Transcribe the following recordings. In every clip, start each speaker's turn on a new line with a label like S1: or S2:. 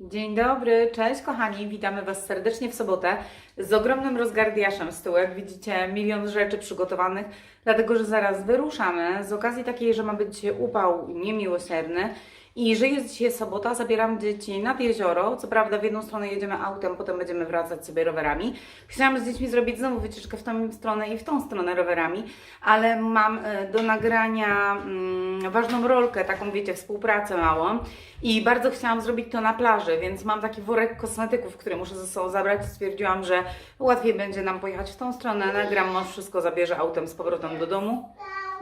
S1: Dzień dobry, cześć kochani, witamy Was serdecznie w sobotę z ogromnym rozgardiaszem z tyłu. Jak widzicie, milion rzeczy przygotowanych, dlatego że zaraz wyruszamy z okazji takiej, że ma być upał niemiłosierny. I że jest dzisiaj sobota, zabieram dzieci nad jezioro. Co prawda w jedną stronę jedziemy autem, potem będziemy wracać sobie rowerami. Chciałam z dziećmi zrobić znowu wycieczkę w tą stronę i w tą stronę rowerami, ale mam e, do nagrania mm, ważną rolkę, taką wiecie, współpracę małą. I bardzo chciałam zrobić to na plaży, więc mam taki worek kosmetyków, który muszę ze sobą zabrać. Stwierdziłam, że łatwiej będzie nam pojechać w tą stronę. Nagram, mąż wszystko zabierze autem z powrotem do domu.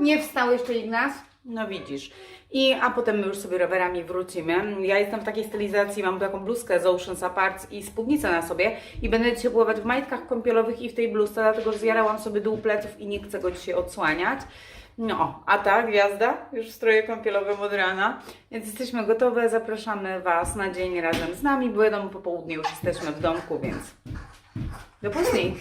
S1: Nie wstał jeszcze Ignac? No widzisz. I, a potem my już sobie rowerami wrócimy. Ja jestem w takiej stylizacji, mam taką bluzkę z Ocean Aparts i spódnicę na sobie i będę dzisiaj pływać w majtkach kąpielowych i w tej bluzce, dlatego że zjarałam sobie dół pleców i nie chcę go dzisiaj odsłaniać. No, a ta gwiazda już w stroje kąpielowym od rana, więc jesteśmy gotowe, zapraszamy Was na dzień razem z nami, bo wiadomo, po południu już jesteśmy w domku, więc do później.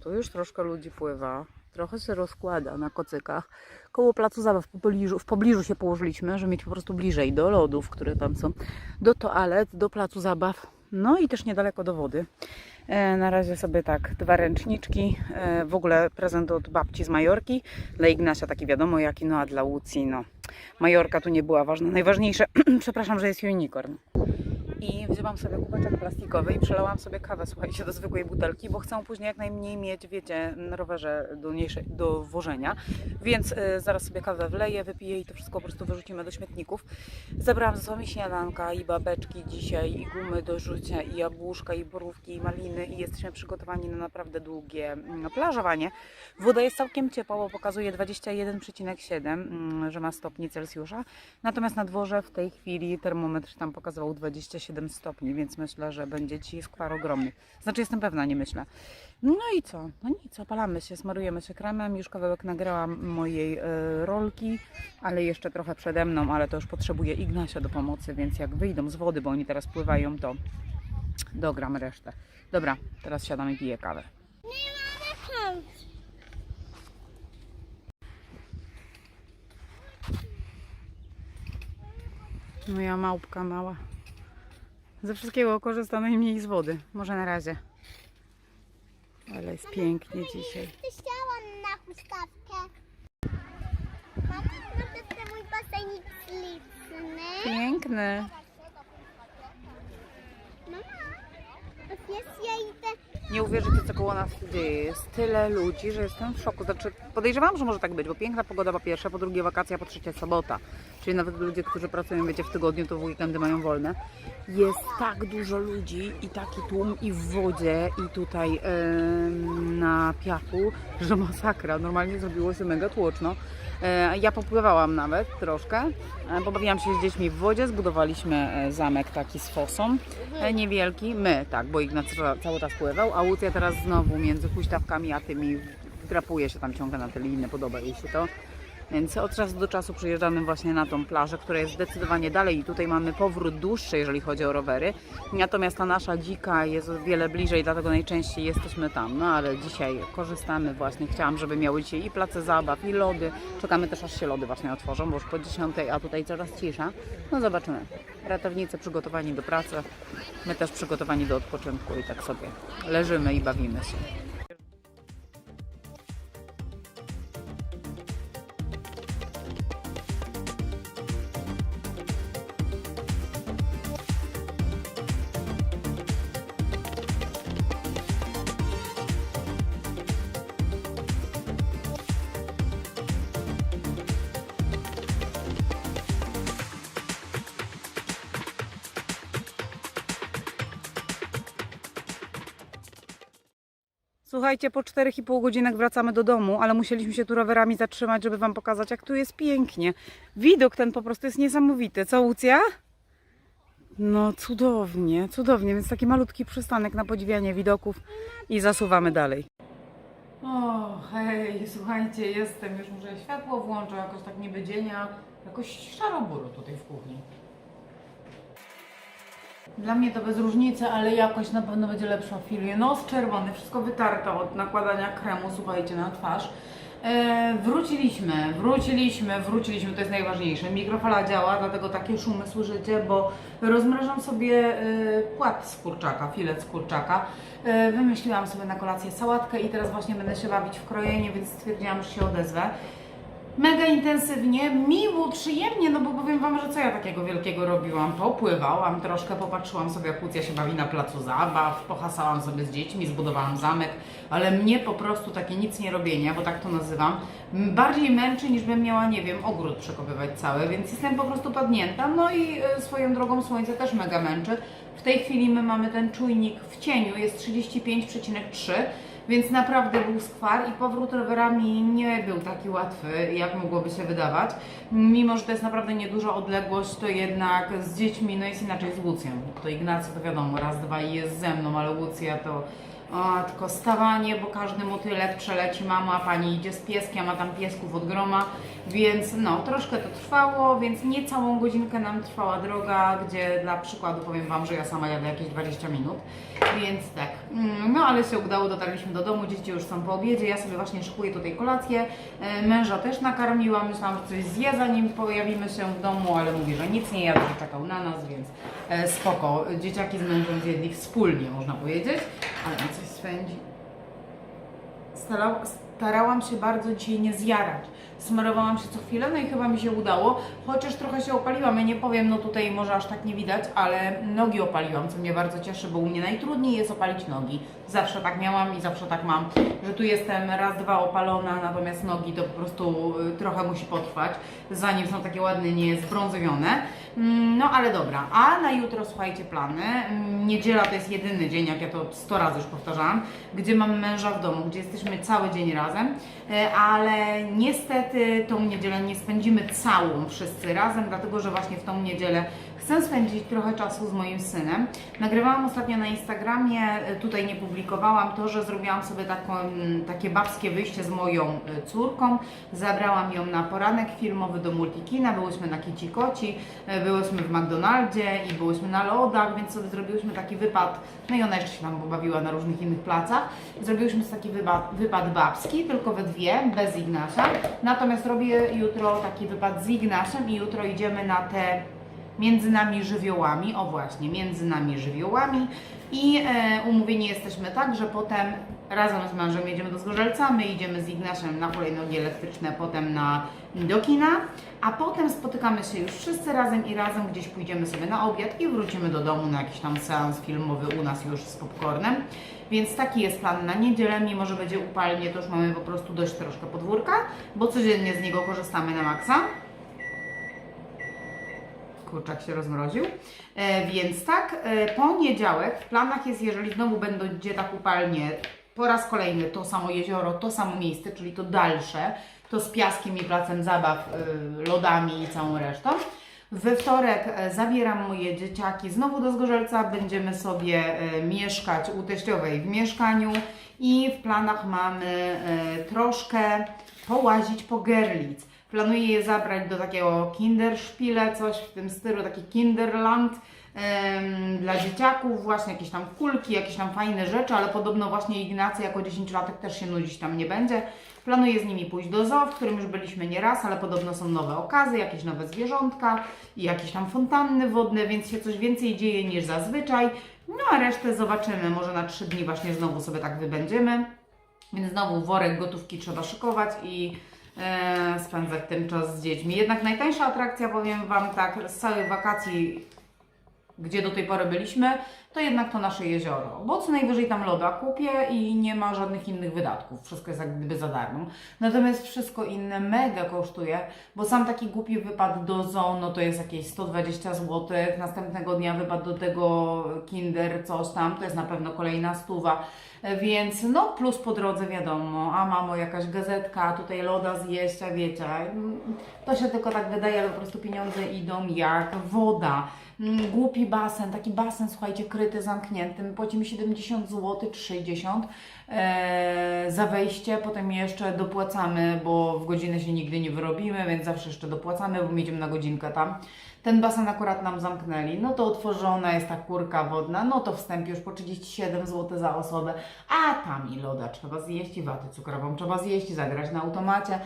S1: Tu już troszkę ludzi pływa. Trochę się rozkłada na kocykach. Koło placu zabaw w pobliżu, w pobliżu się położyliśmy, żeby mieć po prostu bliżej do lodów, które tam są, do toalet, do placu zabaw. No i też niedaleko do wody. E, na razie sobie tak, dwa ręczniczki. E, w ogóle prezent od babci z Majorki. Dla Ignasia taki wiadomo jaki, no a dla Łucji, no. Majorka tu nie była ważna. Najważniejsze, przepraszam, że jest unicorn i wzięłam sobie kubeczek plastikowy i przelałam sobie kawę, słuchajcie, do zwykłej butelki, bo chcę później jak najmniej mieć, wiecie, na rowerze do, do wożenia, więc y, zaraz sobie kawę wleję, wypiję i to wszystko po prostu wyrzucimy do śmietników. Zebrałam ze sobą śniadanka, i babeczki dzisiaj, i gumy do rzucia, i jabłuszka, i borówki, i maliny i jesteśmy przygotowani na naprawdę długie mm, plażowanie. Woda jest całkiem ciepła, bo pokazuje 21,7, mm, że ma stopni Celsjusza, natomiast na dworze w tej chwili termometr tam pokazywał 27 stopni, więc myślę, że będzie ci skwar ogromny. Znaczy jestem pewna, nie myślę. No i co? No nic, opalamy się, smarujemy się kremem. Już kawałek nagrałam mojej e, rolki, ale jeszcze trochę przede mną, ale to już potrzebuję Ignasia do pomocy, więc jak wyjdą z wody, bo oni teraz pływają, to dogram resztę. Dobra, teraz siadam i piję kawę. Moja małpka mała. Ze wszystkiego korzysta najmniej z wody. Może na razie. Ale jest pięknie dzisiaj.
S2: Chciałam na huśtawkę. Mama, to jest mój basenik śliczny.
S1: Piękny.
S2: Mama, to jest ja idę.
S1: Nie uwierzycie, co koło nas dzieje. Jest tyle ludzi, że jestem w szoku. Znaczy, podejrzewam, że może tak być, bo piękna pogoda po pierwsze, po drugie wakacja, po trzecie sobota. Czyli nawet ludzie, którzy pracują, wiecie, w tygodniu, to w weekendy mają wolne. Jest tak dużo ludzi i taki tłum i w wodzie, i tutaj em, na piachu, że masakra. Normalnie zrobiło się mega tłoczno. E, Ja popływałam nawet troszkę, e, pobawiłam się z dziećmi w wodzie, zbudowaliśmy e, zamek taki z fosą, e, niewielki, my tak, bo Ignacy ca- cały czas pływał, a Łucja teraz znowu między huśtawkami a tymi wdrapuje się tam ciągle na te liny, podoba jej się to. Więc od czasu do czasu przyjeżdżamy właśnie na tą plażę, która jest zdecydowanie dalej i tutaj mamy powrót dłuższy, jeżeli chodzi o rowery. Natomiast ta nasza dzika jest o wiele bliżej, dlatego najczęściej jesteśmy tam. No ale dzisiaj korzystamy właśnie. Chciałam, żeby miały dzisiaj i place zabaw, i lody. Czekamy też aż się lody właśnie otworzą, bo już po 10, a tutaj coraz cisza. No zobaczymy. Ratownicy przygotowani do pracy, my też przygotowani do odpoczynku i tak sobie leżymy i bawimy się. Słuchajcie, po 4,5 godzinach wracamy do domu, ale musieliśmy się tu rowerami zatrzymać, żeby Wam pokazać, jak tu jest pięknie. Widok ten po prostu jest niesamowity. Co, Łucja? No cudownie, cudownie, więc taki malutki przystanek na podziwianie widoków i zasuwamy dalej. O, hej, słuchajcie, jestem, już muszę światło włączę, jakoś tak niby dzienia, jakoś szaroburo tutaj w kuchni. Dla mnie to bez różnicy, ale jakoś na pewno będzie lepsza filia. Nos czerwony, wszystko wytarte od nakładania kremu, słuchajcie, na twarz. E, wróciliśmy, wróciliśmy, wróciliśmy, to jest najważniejsze. Mikrofala działa, dlatego takie szumy słyszycie, bo rozmrażam sobie e, płat z kurczaka, filet z kurczaka. E, wymyśliłam sobie na kolację sałatkę i teraz właśnie będę się bawić w krojenie, więc stwierdziłam, że się odezwę. Mega intensywnie, miło, przyjemnie, no bo powiem Wam, że co ja takiego wielkiego robiłam? Popływałam troszkę, popatrzyłam sobie, jak Łucja się bawi na placu zabaw, pohasałam sobie z dziećmi, zbudowałam zamek, ale mnie po prostu takie nic nie robienia, bo tak to nazywam, bardziej męczy niż bym miała, nie wiem, ogród przekopywać cały, więc jestem po prostu padnięta. No i e, swoją drogą słońce też mega męczy. W tej chwili my mamy ten czujnik w cieniu, jest 35,3 więc naprawdę był skwar i powrót rowerami nie był taki łatwy, jak mogłoby się wydawać. Mimo, że to jest naprawdę nieduża odległość, to jednak z dziećmi, no jest inaczej z Łucją. To Ignacy to wiadomo, raz, dwa i jest ze mną, ale Łucja to o, tylko stawanie, bo każdy motylek przeleci mama, pani idzie z pieskiem, a tam piesków od groma, więc no, troszkę to trwało, więc nie całą godzinkę nam trwała droga, gdzie dla przykładu powiem Wam, że ja sama jadę jakieś 20 minut, więc tak, mm, no ale się udało, dotarliśmy do domu, dzieci już są po obiedzie, ja sobie właśnie szykuję tutaj kolację, E, męża też nakarmiłam, myślałam, że coś zje zanim pojawimy się w domu, ale mówi, że nic nie jadł, że czekał na nas, więc e, spoko, dzieciaki z mężem zjedli wspólnie, można powiedzieć, ale mi coś swędzi. Starał, starałam się bardzo dzisiaj nie zjarać. Smarowałam się co chwilę, no i chyba mi się udało, chociaż trochę się opaliłam. Ja nie powiem, no tutaj może aż tak nie widać, ale nogi opaliłam, co mnie bardzo cieszy, bo u mnie najtrudniej jest opalić nogi. Zawsze tak miałam i zawsze tak mam, że tu jestem raz, dwa opalona, natomiast nogi to po prostu y, trochę musi potrwać, zanim są takie ładne, nie zbrązowione. Mm, No ale dobra, a na jutro słuchajcie plany. Mm, Niedziela to jest jedyny dzień, jak ja to 100 razy już powtarzałam, gdzie mam męża w domu, gdzie jesteśmy cały dzień razem, E, ale niestety tą niedzielę nie spędzimy całą wszyscy razem, dlatego że właśnie w tą niedzielę chcę spędzić trochę czasu z moim synem. Nagrywałam ostatnio na Instagramie, e, tutaj nie publikowałam to, że zrobiłam sobie taką, takie babskie wyjście z moją e, córką. Zabrałam ją na poranek filmowy do Multikina, byłyśmy na Kici Koci, e, byłyśmy w McDonaldzie i byłyśmy na lodach, więc sobie zrobiłyśmy taki wypad, no i ona jeszcze się tam pobawiła na różnych innych placach. Zrobiłyśmy taki wypad, wypad babski, tylko we dwie, bez Ignasia. Natomiast robię jutro taki wypad z Ignasiem i jutro idziemy na te między nami żywiołami, o właśnie, między nami żywiołami i e, umówieni jesteśmy tak, że potem razem z mężem jedziemy do Zgorzelca, my idziemy z Ignaszem na hulajnogi elektryczne, potem na, do kina, a potem spotykamy się już wszyscy razem i razem gdzieś pójdziemy sobie na obiad i wrócimy do domu na jakiś tam seans filmowy u nas już z popcornem. Więc taki jest plan na niedzielę, mimo że będzie upalnie, to już mamy po prostu dość troszkę podwórka, bo codziennie z niego korzystamy na maksa kurczak się rozmroził. E, więc tak, e, poniedziałek w planach jest, jeżeli znowu będzie tak upalnie, po raz kolejny to samo jezioro, to samo miejsce, czyli to dalsze, to z piaskiem i placem zabaw, e, lodami i całą resztą. We wtorek e, zabieram moje dzieciaki znowu do Zgorzelca, będziemy sobie e, mieszkać u teściowej w mieszkaniu i w planach mamy troszkę połazić po Gerlitz. Planuję je zabrać do takiego Kinderspiele, coś w tym stylu, taki Kinderland em, dla dzieciaków, właśnie jakieś tam kulki, jakieś tam fajne rzeczy, ale podobno właśnie Ignacy jako 10-latek też się nudzić tam nie będzie. Planuję z nimi pójść do zoo, w którym już byliśmy nieraz, ale podobno są nowe okazy, jakieś nowe zwierzątka i jakieś tam fontanny wodne, więc się coś więcej dzieje niż zazwyczaj. No a resztę zobaczymy, może na 3 dni właśnie znowu sobie tak wybędziemy. Więc znowu worek gotówki trzeba szykować i spędzać ten czas z dziećmi. Jednak najtańsza atrakcja, powiem Wam tak, z całych wakacji, gdzie do tej pory byliśmy, to jednak to nasze jezioro, bo co najwyżej tam loda kupię i nie ma żadnych innych wydatków, wszystko jest jak gdyby za darmo. Natomiast wszystko inne mega kosztuje, bo sam taki głupi wypad do zoo, no to jest jakieś 120 zł, następnego dnia wypad do tego kinder, coś tam, to jest na pewno kolejna stuwa, więc no plus po drodze wiadomo, a mamo jakaś gazetka, tutaj loda zjeść, a wiecie, to się tylko tak wydaje, ale po prostu pieniądze idą jak woda. Mm, Głupi basen, taki basen, słuchajcie, kryty, zamknięty. My płacimy 70 zł czy 60 e, za wejście, potem jeszcze dopłacamy, bo w godzinę się nigdy nie wyrobimy, więc zawsze jeszcze dopłacamy, bo my idziemy na godzinkę tam. Ten basen akurat nam zamknęli, no to otworzona jest ta kurka wodna, no to wstęp już po 37 zł za osobę, a tam i loda trzeba zjeść i watę cukrową trzeba zjeść zagrać na automacie.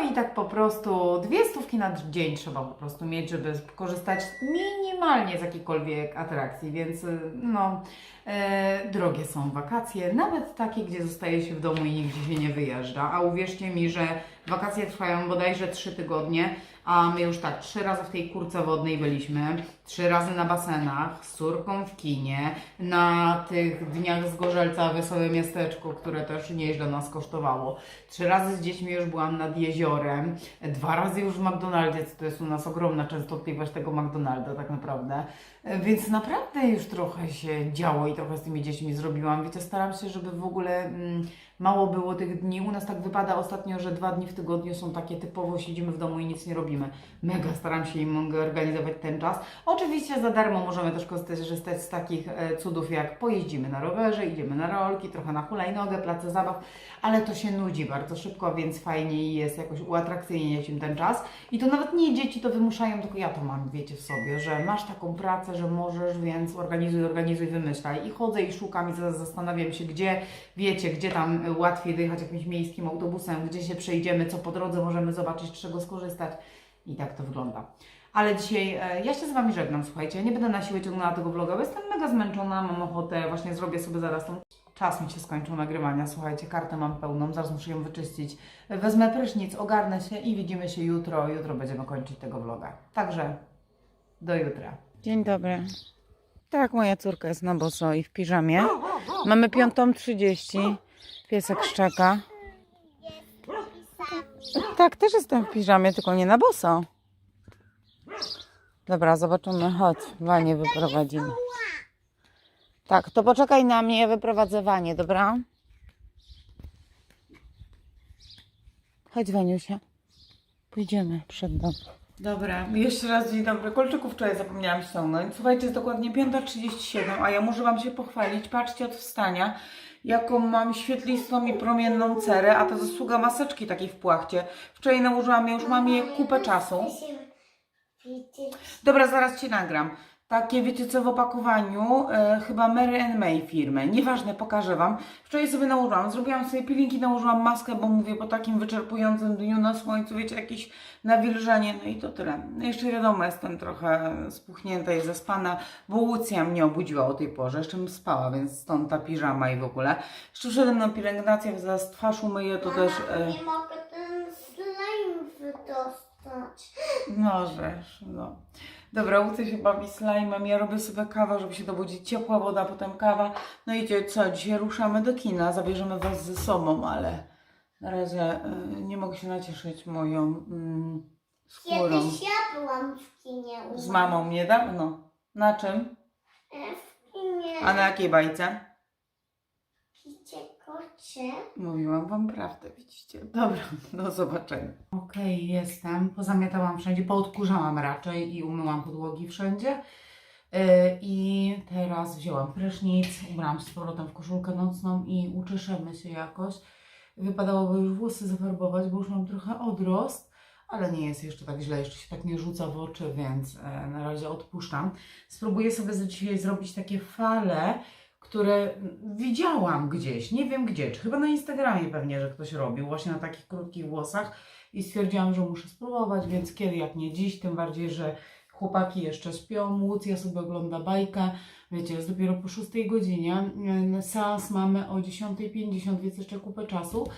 S1: I tak po prostu dwie stówki na dzień trzeba po prostu mieć, żeby korzystać minimalnie z jakiejkolwiek atrakcji, więc y, no, e, drogie są wakacje, nawet takie, gdzie zostaje się w domu i nigdzie się nie wyjeżdża. A uwierzcie mi, że wakacje trwają bodajże trzy tygodnie, a my już tak trzy razy w tej kurce wodnej byliśmy, trzy razy na basenach, z córką w kinie, na tych dniach z Gorzelca Wesołe Miasteczko, które też nieźle nas kosztowało. Trzy razy z dziećmi już byłam nad jeziorem, dwa razy już w McDonaldzie, co to jest u nas ogromna częstotliwość tego McDonalda tak naprawdę. Więc naprawdę już trochę się działo i trochę z tymi dziećmi zrobiłam. Wiecie, staram się, żeby w ogóle mm, mało było tych dni. U nas tak wypada ostatnio, że dwa dni w tygodniu są takie typowo, siedzimy w domu i nic nie robimy. Mega staram się im organizować ten czas. Oczywiście za darmo możemy też korzystać z takich e, cudów jak pojeździmy na rowerze, idziemy na rolki, trochę na hulajnogę, place zabaw, ale to się nudzi bardzo szybko, więc fajniej jest jakoś uatrakcyjniać im ten czas. I to nawet nie dzieci to wymuszają, tylko ja to mam, wiecie, w sobie, że masz taką pracę, że możesz, więc organizuj, organizuj, wymyślaj. I chodzę i szukam i zastanawiam się, gdzie, wiecie, gdzie tam łatwiej dojechać jakimś miejskim autobusem, gdzie się przejdziemy, co po drodze możemy zobaczyć, z czego skorzystać. I tak to wygląda. Ale dzisiaj e, ja się z Wami żegnam, słuchajcie. Nie będę na siłę ciągnęła tego vloga, bo jestem mega zmęczona, mam ochotę, właśnie zrobię sobie zaraz tą... Czas mi się skończył nagrywania, słuchajcie, kartę mam pełną, zaraz muszę ją wyczyścić. Wezmę prysznic, ogarnę się i widzimy się jutro. Jutro będziemy kończyć tego vloga. Także do jutra. Dzień dobry. Tak, moja córka jest na boso i w piżamie. Mamy piątą trzydzieści. Piesek szczeka. Tak, też jestem w piżamie, tylko nie na boso. Dobra, zobaczymy. Chodź, Wanie wyprowadzimy. Tak, to poczekaj na mnie, wyprowadzę Wanie, dobra? Chodź, Waniusia. Pójdziemy przed dom. Dobra, jeszcze raz dzień dobry. Kolczyków wczoraj zapomniałam ściągnąć. Słuchajcie, jest dokładnie 5.37, a ja muszę Wam się pochwalić. Patrzcie od wstania, jaką mam świetlistą i promienną cerę, a to zasługa maseczki takiej w płachcie. Wczoraj nałożyłam, ja już mam je kupę czasu. Dobra, zaraz Ci nagram. Takie, wiecie co, w opakowaniu, e, chyba Mary and May firmy. Nieważne, pokażę Wam. Wczoraj sobie nałożyłam, zrobiłam sobie peelingi, nałożyłam maskę, bo mówię, po takim wyczerpującym dniu na słońcu, wiecie, jakieś nawilżenie, no i to tyle. No jeszcze wiadomo, jestem trochę spuchnięta i zaspana, bo Łucja mnie obudziła o tej porze, jeszcze bym spała, więc stąd ta piżama i w ogóle. Jeszcze wszedłem na pielęgnację, zaraz twarz umyję, to też... E,
S2: Nie mogę ten slime wydostać.
S1: Możesz, no. Dobra, Łucja się bawi slajmem, ja robię sobie kawę, żeby się dobudzić, ciepła woda, potem kawa. No i dzie- co, dzisiaj ruszamy do kina, zabierzemy Was ze sobą, ale na razie y, nie mogę się nacieszyć moją mm, skórą.
S2: Kiedyś ja byłam w kinie u
S1: Z mamą niedawno. Na czym?
S2: E, W kinie
S1: A na jakiej bajce?
S2: Kicie kocie.
S1: Mówiłam Wam prawdę, widzicie. Dobra, do zobaczenia. Okej, jestem. Pozamiatałam wszędzie, poodkurzałam raczej i umyłam podłogi wszędzie. Yy, I teraz wzięłam prysznic, ubrałam się z powrotem w koszulkę nocną i uczeszemy się jakoś. Wypadałoby już włosy zafarbować, bo już mam trochę odrost, ale nie jest jeszcze tak źle, jeszcze się tak nie rzuca w oczy, więc e, na razie odpuszczam. Spróbuję sobie za dzisiaj zrobić takie fale, które widziałam gdzieś, nie wiem gdzie, czy chyba na Instagramie pewnie, że ktoś robił, właśnie na takich krótkich włosach i stwierdziłam, że muszę spróbować, więc kiedy jak nie dziś, tym bardziej, że chłopaki jeszcze śpią, Łucja sobie ogląda bajkę, wiecie, jest dopiero po 6 godzinie, Yy, seans mamy o 10.50, więc jeszcze kupę czasu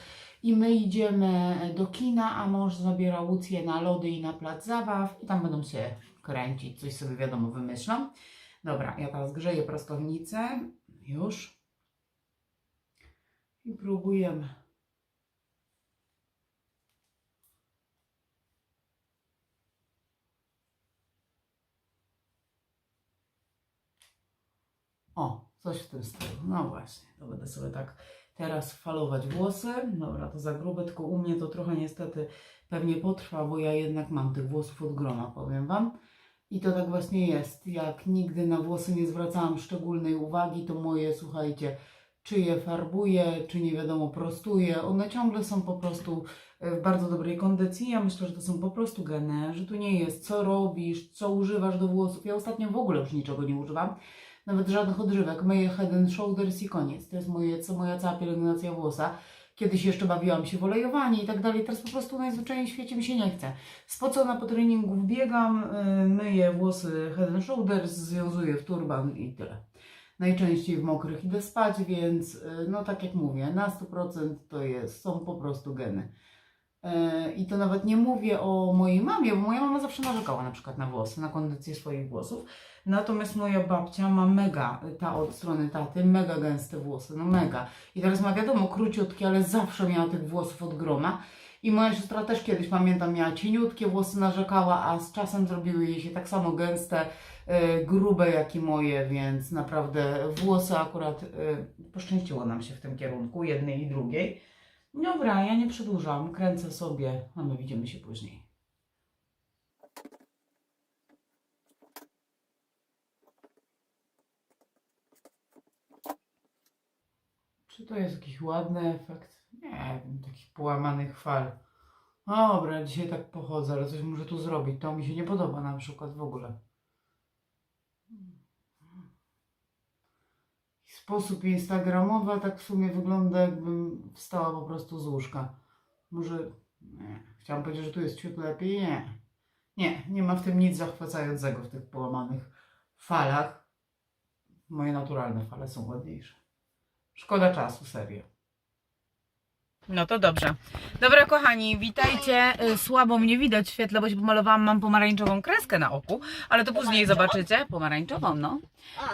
S1: i my idziemy do kina, a mąż zabiera Łucję na lody i na plac zabaw i tam będą się kręcić, coś sobie wiadomo wymyślą. Dobra, ja teraz grzeję prostownicę. Już. I próbujemy. O, coś w tym stylu. No właśnie, to będę sobie tak teraz falować włosy. Dobra, to za grube, tylko u mnie to trochę niestety pewnie potrwa, bo ja jednak mam tych włosów od groma, powiem Wam. I to tak właśnie jest. Jak nigdy na włosy nie zwracałam szczególnej uwagi, to moje, słuchajcie, czy je farbuję, czy nie wiadomo, prostuję, one ciągle są po prostu e, w bardzo dobrej kondycji. Ja myślę, że to są po prostu geny, że tu nie jest co robisz, co używasz do włosów. Ja ostatnio w ogóle już niczego nie używam, nawet żadnych odżywek. Myję head and shoulders i koniec. To jest moje, co moja cała pielęgnacja włosa. Kiedyś jeszcze bawiłam się w olejowanie i tak dalej. Teraz po prostu najzwyczajniej w świecie mi się nie chce. Spocona po treningu wbiegam, y, myję włosy head and shoulders, związuję w turban i tyle. Najczęściej w mokrych idę spać, więc y, no tak jak mówię, na 100% to jest, są po prostu geny. Y, I to nawet nie mówię o mojej mamie, bo moja mama zawsze narzekała na przykład na włosy, na kondycję swoich włosów. Natomiast moja babcia ma mega, ta od strony taty, mega gęste włosy, no mega. I teraz ma wiadomo króciutkie, ale zawsze miała tych włosów od groma. I moja siostra też kiedyś, pamiętam, miała cieniutkie włosy, narzekała, a z czasem zrobiły jej się tak samo gęste, e, grube jak i moje, więc naprawdę włosy akurat e, poszczęściło nam się w tym kierunku, jednej i drugiej. Dobra, ja nie przedłużam, kręcę sobie, a my widzimy się później. Czy to jest jakiś ładny efekt? Nie wiem, takich połamanych fal. Dobra, dzisiaj tak pochodzę, ale coś muszę tu zrobić. To mi się nie podoba na przykład w ogóle. Sposób instagramowy, a tak w sumie wygląda jakbym wstała po prostu z łóżka. Może, nie, chciałam powiedzieć, że tu jest ciut lepiej, nie. Nie, nie ma w tym nic zachwycającego w tych połamanych falach. Moje naturalne fale są ładniejsze. Szkoda czasu, serio. No to dobrze. Dobra, kochani, witajcie. Y, Słabo mnie widać w świetle, bo się pomalowałam, mam pomarańczową kreskę na oku, ale to później zobaczycie. Pomarańczową, no.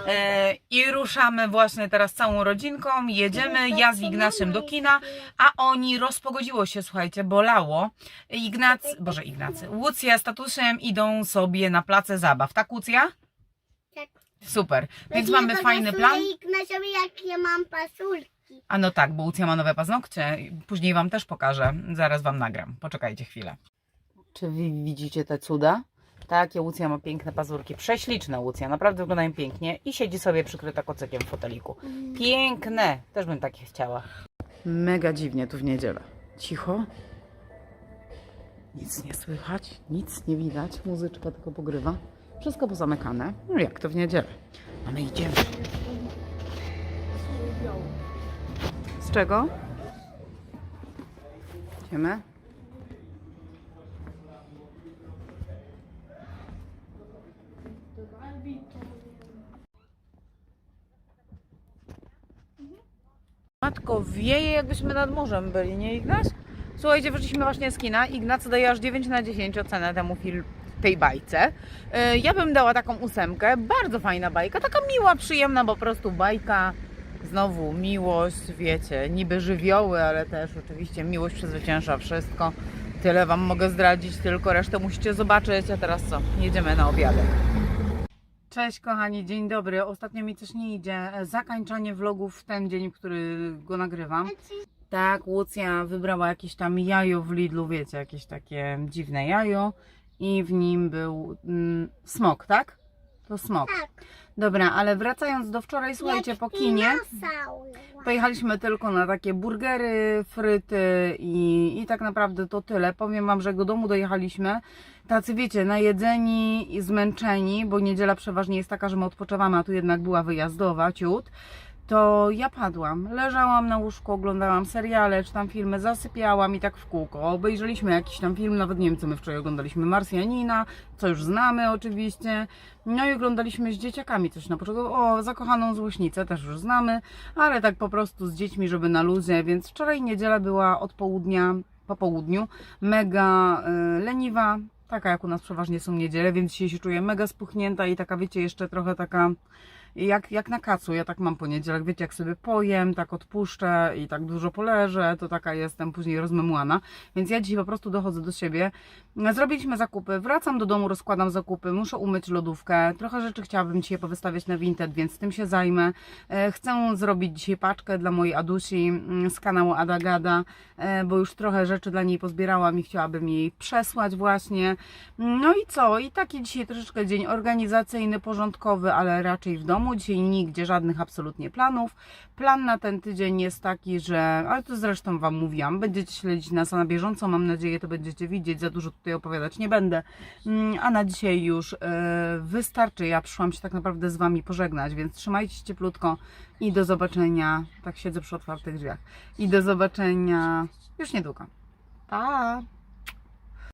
S1: E, I ruszamy właśnie teraz całą rodzinką. Jedziemy, ja z Ignacym do kina, a oni rozpogodziło się, słuchajcie, bolało. Ignacy, Boże Ignacy, Łucja z tatusem idą sobie na place zabaw. Tak, Łucja?
S2: Tak.
S1: Super. Więc mamy fajny plan.
S2: Ignasiowi, jak ja mam pasulki.
S1: A no tak, bo Łucja ma nowe paznokcie. Później Wam też pokażę. Zaraz Wam nagram. Poczekajcie chwilę. Czy Wy widzicie te cuda? Takie Łucja ma piękne pazurki. Prześliczne Łucja, naprawdę wyglądają pięknie. I siedzi sobie przykryta kocykiem w foteliku. Piękne! Też bym takie chciała. Mega dziwnie tu w niedzielę. Cicho. Nic nie słychać, nic nie widać. Muzyczka tylko pogrywa. Wszystko pozamykane. No jak to w niedzielę. A my idziemy. Czego? Idziemy. Matko, wieje jakbyśmy nad morzem byli, nie Ignaś? Słuchajcie, wyszliśmy właśnie z kina. Ignacy daje aż 9 na 10 ocenę temu film, tej bajce. Yy, Ja bym dała taką ósemkę. Bardzo fajna bajka, taka miła, przyjemna, po prostu bajka. Znowu miłość, wiecie, niby żywioły, ale też oczywiście miłość przezwycięża wszystko. Tyle Wam mogę zdradzić, tylko resztę musicie zobaczyć. A teraz co? Jedziemy na obiadek. Cześć kochani, dzień dobry. Ostatnio mi coś nie idzie. Zakańczanie vlogów w ten dzień, w który go nagrywam. Tak, Łucja wybrała jakieś tam jajo w Lidlu, wiecie, jakieś takie dziwne jajo i w nim był mm, smok, tak? To smok.
S2: Tak.
S1: Dobra, ale wracając do wczoraj, słuchajcie, po kinie pojechaliśmy tylko na takie burgery, fryty i, i tak naprawdę to tyle. Powiem Wam, że do domu dojechaliśmy, tacy wiecie, najedzeni i zmęczeni, bo niedziela przeważnie jest taka, że my odpoczywamy, a tu jednak była wyjazdowa, ciut. To ja padłam, leżałam na łóżku, oglądałam seriale, czy tam filmy, zasypiałam i tak w kółko. Obejrzeliśmy jakiś tam film, nawet nie wiem co my wczoraj oglądaliśmy, Marsjanina, co już znamy oczywiście. No i oglądaliśmy z dzieciakami coś na początku, o, zakochaną złośnicę też już znamy, ale tak po prostu z dziećmi, żeby na luzie, więc wczoraj niedziela była od południa, po południu, mega y, leniwa, taka jak u nas przeważnie są niedziele, więc dzisiaj się czuję mega spuchnięta i taka, wiecie, jeszcze trochę taka jak, jak na kacu. Ja tak mam poniedziałek, wiecie, jak sobie pojem, tak odpuszczę i tak dużo poleżę, to taka jestem później rozmemłana. Więc ja dzisiaj po prostu dochodzę do siebie. Zrobiliśmy zakupy, wracam do domu, rozkładam zakupy, muszę umyć lodówkę. Trochę rzeczy chciałabym dzisiaj powystawiać na Vinted, więc tym się zajmę. E, Chcę zrobić dzisiaj paczkę dla mojej Adusi mm, z kanału Adagada, e, bo już trochę rzeczy dla niej pozbierałam i chciałabym jej przesłać właśnie. No i co? I taki dzisiaj troszeczkę dzień organizacyjny, porządkowy, ale raczej w domu. Dzisiaj nigdzie żadnych absolutnie planów. Plan na ten tydzień jest taki, że, ale to zresztą Wam mówiłam, będziecie śledzić nas na bieżąco, mam nadzieję, to będziecie widzieć, za dużo tutaj opowiadać nie będę. Mm, A na dzisiaj już e, wystarczy. Ja przyszłam się tak naprawdę z Wami pożegnać, więc trzymajcie się cieplutko i do zobaczenia. Tak siedzę przy otwartych drzwiach. I do zobaczenia już niedługo. Pa!